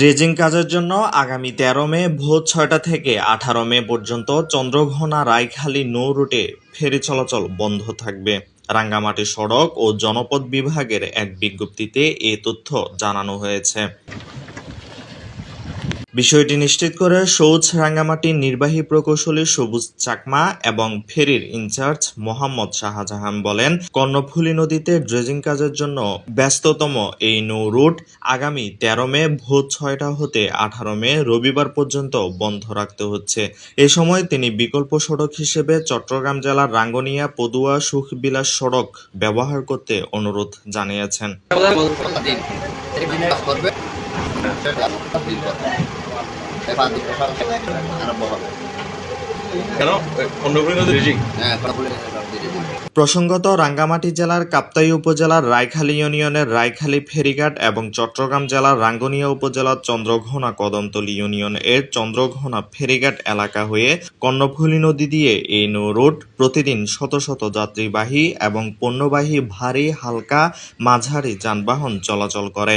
Dredging কাজের জন্য আগামী তেরো মে ভোর ছয়টা থেকে আঠারো মে পর্যন্ত চন্দ্রঘোনা রায়খালী নৌ রুটে ফেরি চলাচল বন্ধ থাকবে। রাঙ্গামাটি সড়ক ও জনপদ বিভাগের এক বিজ্ঞপ্তিতে এ তথ্য জানানো হয়েছে। বিষয়টি নিশ্চিত করে সৌজ রাঙ্গামাটির নির্বাহী প্রকৌশলী সবুজ চাকমা এবং ফেরির ইনচার্জ মোহাম্মদ শাহজাহান বলেন, কর্ণফুলী নদীতে ড্রেজিং কাজের জন্য ব্যস্ততম এই নৌ রুট আগামী তেরো মে, ভোর ছয়টা হতে আঠারো মে রবিবার পর্যন্ত বন্ধ রাখতে হচ্ছে। এ সময় তিনি বিকল্প সড়ক হিসেবে চট্টগ্রাম জেলার রাঙ্গনিয়া, পদুয়া, সুখবিলাস সড়ক ব্যবহার করতে অনুরোধ জানিয়েছেন। করবে প্রসঙ্গত, রাঙ্গামাটি জেলার কাপ্তাই উপজেলার রায়খালী ইউনিয়নের রায়খালী ফেরিঘাট এবং চট্টগ্রাম জেলার রাঙ্গনিয়া উপজেলার চন্দ্রঘোনা কদমতলী ইউনিয়ন এর চন্দ্রঘোনা ফেরিঘাট এলাকা হয়ে কর্ণফুলী নদী দিয়ে এই নৌ রুট প্রতিদিন শত শত যাত্রীবাহী এবং পণ্যবাহী ভারী হালকা মাঝারি যানবাহন চলাচল করে।